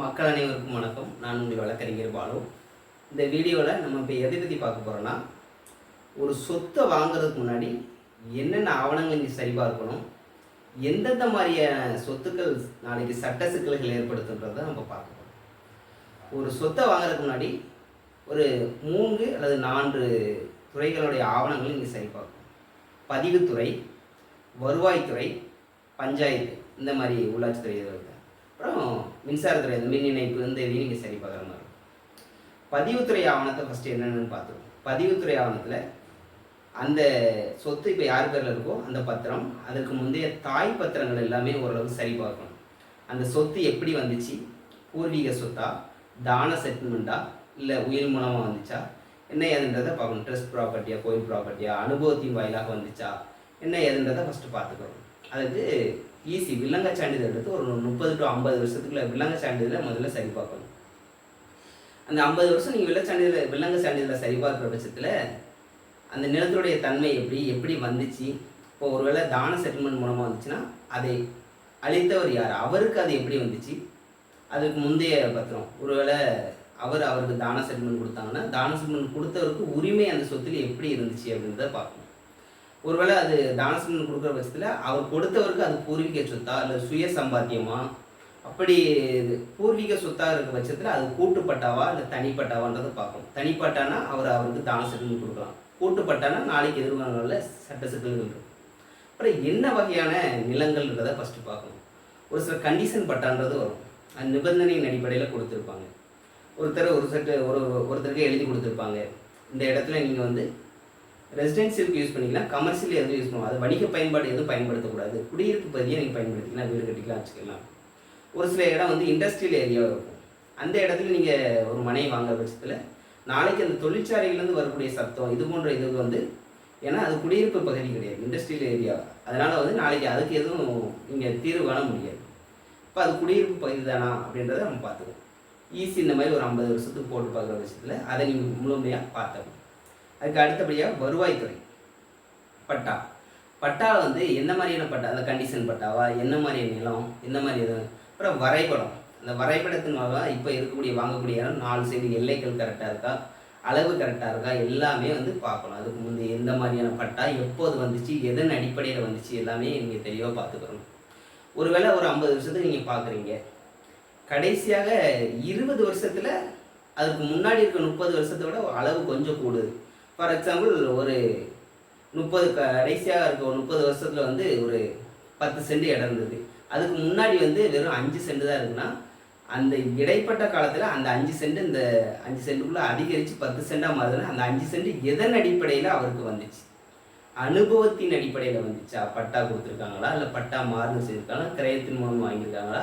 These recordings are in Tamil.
மக்கள் அனைவருக்கும் வணக்கம். நான் உங்கள் வழக்கறிஞர் பாலு. இந்த வீடியோவில் நம்ம இப்போ எதை பற்றி பார்க்க போகிறோன்னா ஒரு சொத்தை வாங்குறதுக்கு முன்னாடி என்னென்ன ஆவணங்கள் நீ சரிபார்க்கணும் எந்தெந்த மாதிரியான சொத்துக்கள் நாளைக்கு சட்ட சிக்கல்கள் ஏற்படுத்துன்றதை நம்ம பார்க்க போகிறோம் ஒரு சொத்தை வாங்குறதுக்கு முன்னாடி ஒரு மூன்று அல்லது நான்கு துறைகளுடைய ஆவணங்களை நீங்கள் சரிபார்க்கணும் பதிவுத்துறை வருவாய்த்துறை பஞ்சாயத்து இந்த மாதிரி உள்ளாட்சித்துறை இது இருக்கு. அப்புறம் மின்சாரத்துறை இந்த மின் இணைப்பு இந்த இதையும் நீங்கள் சரி பார்க்குற மாதிரி பதிவுத்துறை ஆவணத்தை ஃபஸ்ட்டு என்னென்னு பார்த்துருவோம் பதிவுத்துறை ஆவணத்தில் அந்த சொத்து இப்போ யார் பேரில் இருக்கோ அந்த பத்திரம் அதற்கு முந்தைய தாய் பத்திரங்கள் எல்லாமே ஓரளவு சரி பார்க்கணும். அந்த சொத்து எப்படி வந்துச்சு? பூர்வீக சொத்தா? தான செட்டில்மெண்ட்டா இல்லை உயிர் மூலமாக வந்துச்சா? என்ன ஏதுன்றதை பார்க்கணும். ட்ரெஸ்ட் ப்ராப்பர்ட்டியா கோயில் ப்ராப்பர்ட்டியா அனுபவத்தின் வாயிலாக வந்துச்சா? என்ன ஏதுன்றதை ஃபஸ்ட்டு பார்த்துக்கணும். அதுக்கு ஈஸி வில்லங்க சான்றிதழ் எடுத்து ஒரு முப்பது டு ஐம்பது வருஷத்துக்குள்ள வில்லங்க சான்றிதழை முதல்ல சரி பார்க்கணும். அந்த ஐம்பது வருஷம் நீங்கள் வில்ல சான்றிதழ் வில்லங்க சான்றிதழை சரி பார்க்குற பட்சத்தில் அந்த நிலத்துடைய தன்மை எப்படி எப்படி வந்துச்சு? இப்போ ஒருவேளை தான செட்டில்மெண்ட் மூலமாக வந்துச்சுன்னா அதை அளித்தவர் யார்? அவருக்கு அது எப்படி வந்துச்சு? அதுக்கு முந்தைய பத்திரம். ஒருவேளை அவர் அவருக்கு தான செட்டில்மெண்ட் கொடுத்தாங்கன்னா தான செட்டில்மெண்ட் கொடுத்தவருக்கு உரிமை அந்த சொத்தில் எப்படி இருந்துச்சு அப்படின்றத பார்க்கணும் ஒருவேளை அது தானசன் கொடுக்குற பட்சத்தில் அவர் கொடுத்தவருக்கு அது பூர்வீக சொத்தா இல்லை சுய சம்பாத்தியமா? அப்படி இது பூர்வீக சொத்தாக இருக்க பட்சத்தில் அது கூட்டுப்பட்டாவா இல்லை தனிப்பட்டாவான்றதை பார்க்கணும் தனிப்பட்டானா அவர் அவருக்கு தான செட்டில்மெண்ட் கொடுக்கலாம். கூட்டுப்பட்டானா நாளைக்கு எதிர்காலங்களில் சட்ட சிக்கல்கள் இருக்கும். அப்புறம் என்ன வகையான நிலங்கள்ன்றதை ஃபஸ்ட்டு பார்க்கணும். ஒரு சில கண்டிஷன் பட்டான்றது வரும். அந்த நிபந்தனையின் அடிப்படையில் கொடுத்துருப்பாங்க. ஒருத்தர் ஒரு சட்டு ஒரு ஒருத்தருக்கு எழுதி கொடுத்துருப்பாங்க. இந்த இடத்துல நீங்கள் வந்து ரெசிடென்சியலுக்கு யூஸ் பண்ணிக்கலாம் கமர்ஷியல் எதுவும் யூஸ் பண்ணுவோம் அது வணிக பயன்பாடு எதுவும் பயன்படுத்தக்கூடாது. குடியிருப்பு பகுதியை நீங்கள் பயன்படுத்திக்கலாம் வீடு கட்டிக்கலாம் வச்சுக்கலாம். ஒரு சில இடம் வந்து இண்டஸ்ட்ரியல் ஏரியாவாக இருக்கும். அந்த இடத்துல நீங்கள் ஒரு மனை வாங்குற பட்சத்தில் நாளைக்கு அந்த தொழிற்சாலையிலேருந்து வரக்கூடிய சத்தம் இது போன்ற இது வந்து ஏன்னா அது குடியிருப்பு பகுதி கிடையாது இண்டஸ்ட்ரியல் ஏரியா அதனால் வந்து நாளைக்கு அதுக்கு எதுவும் நீங்கள் தீர்வு காண முடியாது. இப்போ அது குடியிருப்பு பகுதி தானா அப்படின்றத நம்ம பார்த்துக்கணும் ஈஸி இந்த மாதிரி ஒரு ஐம்பது வருஷத்துக்கு போட்டு பார்க்குற பட்சத்தில் அதை நீங்கள் முழுமையாக பார்த்துக்கணும் அதுக்கு அடுத்தபடியாக வருவாய்த்துறை. பட்டா. பட்டா வந்து என்ன மாதிரியான பட்டா? அந்த கண்டிஷன் பட்டாவா? என்ன மாதிரியான நிலம்? என்ன மாதிரி இது? அப்புறம் வரைபடம். அந்த வரைபடத்தின் மூலம் இப்போ இருக்கக்கூடிய வாங்கக்கூடிய இடம் நாலு சைடு எல்லைகள் கரெக்டாக இருக்கா? அளவு கரெக்டாக இருக்கா? எல்லாமே வந்து பார்க்கணும். அதுக்கு முந்தைய எந்த மாதிரியான பட்டா எப்போது வந்துச்சு எதன் அடிப்படையில் வந்துச்சு எல்லாமே நீங்கள் தெளிவாக பார்த்துக்கணும். ஒருவேளை ஒரு ஐம்பது வருஷத்துக்கு நீங்கள் பார்க்குறீங்க. கடைசியாக இருபது வருஷத்தில் அதுக்கு முன்னாடி இருக்க முப்பது வருஷத்தை விட அளவு கொஞ்சம் கூடுது. ஃபார் எக்ஸாம்பிள் ஒரு முப்பது கடைசியாக இருக்க ஒரு முப்பது வருஷத்தில் வந்து ஒரு பத்து சென்ட் இடம் இருந்தது. அதுக்கு முன்னாடி வந்து வெறும் அஞ்சு சென்ட் தான் இருக்குன்னா அந்த இடைப்பட்ட காலத்தில் அந்த அஞ்சு சென்ட் இந்த அஞ்சு சென்ட்டுக்குள்ளே அதிகரித்து பத்து சென்டாக மாறுதுன்னா அந்த அஞ்சு சென்ட் எதன் அடிப்படையில் அவருக்கு வந்துச்சு? அனுபவத்தின் அடிப்படையில் வந்துச்சா? பட்டா கொடுத்துருக்காங்களா? இல்லை பட்டா மாறுன்னு செஞ்சுருக்காங்களா கிரயத்தின் மூலம் வாங்கியிருக்காங்களா?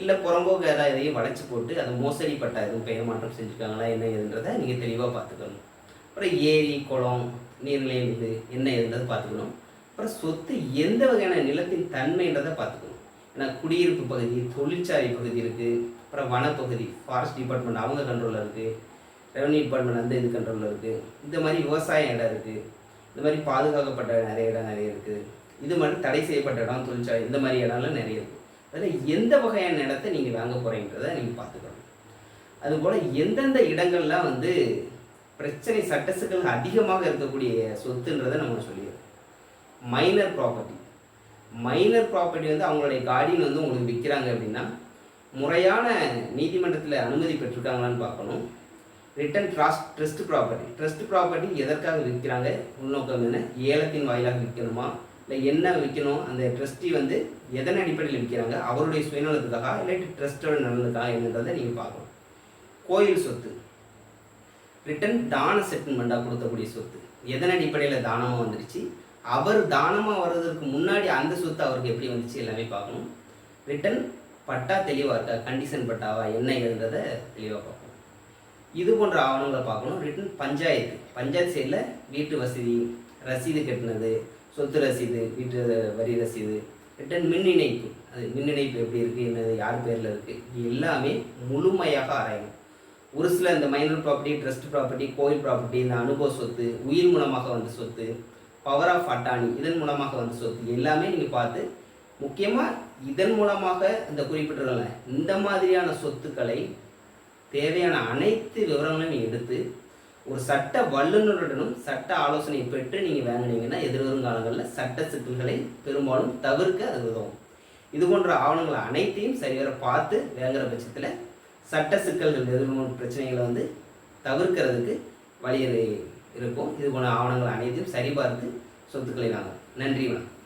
இல்லை புறம்போக்கு ஏதாவது எதையும் வளைச்சி போட்டு அதை மோசடி பட்டா எதுவும் பெயர் மாற்றம் செஞ்சுருக்காங்களா? என்ன ஏதுன்றதை நீங்கள் தெளிவாக பார்த்துக்கணும். அப்புறம் ஏரி குளம் நீர்நிலையம் இது என்ன இருந்ததை பார்த்துக்கணும். அப்புறம் சொத்து எந்த வகையான நிலத்தின் தன்மைன்றதை பார்த்துக்கணும். ஏன்னா குடியிருப்பு பகுதி தொழிற்சாலை பகுதி இருக்குது அப்புறம் வனப்பகுதி ஃபாரஸ்ட் டிபார்ட்மெண்ட் அவங்க கண்ட்ரோலில் இருக்குது ரெவன்யூ டிபார்ட்மெண்ட் அந்த இது கண்ட்ரோலில் இருக்குது இந்த மாதிரி விவசாய இடம் இருக்குது இந்த மாதிரி பாதுகாக்கப்பட்ட நிறைய இடம் நிறைய இருக்குது இது மாதிரி தடை செய்யப்பட்ட இடம் தொழிற்சாலை இந்த மாதிரி இடம்லாம் நிறைய இருக்குது அதில் எந்த வகையான இடத்த நீங்கள் வாங்க போகிறீங்கிறத நீங்கள் பார்த்துக்கணும். அதுபோல் எந்தெந்த இடங்கள்லாம் வந்து பிரச்சனை சட்ட சிக்கல்கள் அதிகமாக இருக்கக்கூடிய சொத்துன்றதை நம்ம சொல்லிடுறோம். மைனர் ப்ராப்பர்ட்டி மைனர் ப்ராப்பர்ட்டி வந்து அவங்களுடைய கார்டியன் வந்து உங்களுக்கு விற்கிறாங்க அப்படின்னா முறையான நீதிமன்றத்தில் அனுமதி பெற்றிருக்காங்களான்னு பார்க்கணும். Written trust trust property trust property எதற்காக விற்கிறாங்க? உள்நோக்கம் என்ன? ஏலத்தின் வாயிலாக விற்கணுமா? இல்லை என்ன விற்கணும்? அந்த ட்ரஸ்டி வந்து எதன் அடிப்படையில் விற்கிறாங்க? அவருடைய சுயநலத்துக்காக இல்லாட்டி ட்ரஸ்டோட நலனுக்காக என்னன்றதை நீங்கள் பார்க்கணும். கோயில் சொத்து. ரிட்டன் தான செட்டில்மெண்ட்டாக கொடுக்கக்கூடிய சொத்து. எதன் அடிப்படையில் தானமாக வந்துருச்சு? அவர் தானமாக வர்றதுக்கு முன்னாடி அந்த சொத்து அவருக்கு எப்படி வந்துச்சு? எல்லாமே பார்க்கணும். ரிட்டன் பட்டா தெளிவாக இருக்கா? கண்டிஷன் பட்டாவா? என்ன இருந்ததை தெளிவாக பார்க்கணும் இது போன்ற ஆவணங்களை பார்க்கணும். ரிட்டன் பஞ்சாயத்து. பஞ்சாயத்து சைடில் வீட்டு வசதி ரசீது கட்டினது சொத்து ரசீது வீட்டு வரி ரசீது ரிட்டன் மின் இணைப்பு. அது மின் இணைப்பு எப்படி இருக்குது என்னது? யார் பேரில் இருக்குது எல்லாமே முழுமையாக ஆராயணும். ஒரு சில இந்த மைனர் ப்ராப்பர்ட்டி ட்ரஸ்ட் ப்ராப்பர்ட்டி கோயில் ப்ராப்பர்ட்டி இந்த அனுபவ சொத்து உயிர் மூலமாக வந்த சொத்து பவர் ஆஃப் அட்டானி இதன் மூலமாக வந்த சொத்து எல்லாமே நீங்கள் பார்த்து முக்கியமாக இதன் மூலமாக இந்த குறிப்பிட்டுள்ள இந்த மாதிரியான சொத்துக்களை தேவையான அனைத்து விவரங்களையும் எடுத்து ஒரு சட்ட வல்லுநருடனும் சட்ட ஆலோசனை பெற்று நீங்கள் வாங்கினீங்கன்னா எதிர்வரும் காலங்களில் சட்ட சிக்கல்களை பெரும்பாலும் தவிர்க்க அது உதவும். இது போன்ற ஆவணங்கள் அனைத்தையும் சரிவர பார்த்து வாங்குற பட்சத்தில் சட்ட சிக்கல்கள் எதிர்கொள்ளும் பிரச்சனைகளை வந்து தவிர்க்கிறதுக்கு வழி இருக்கும். இது போன்ற ஆவணங்கள் அனைத்தையும் சரிபார்த்து சொத்துக்களை வாங்க. நன்றி வணக்கம்.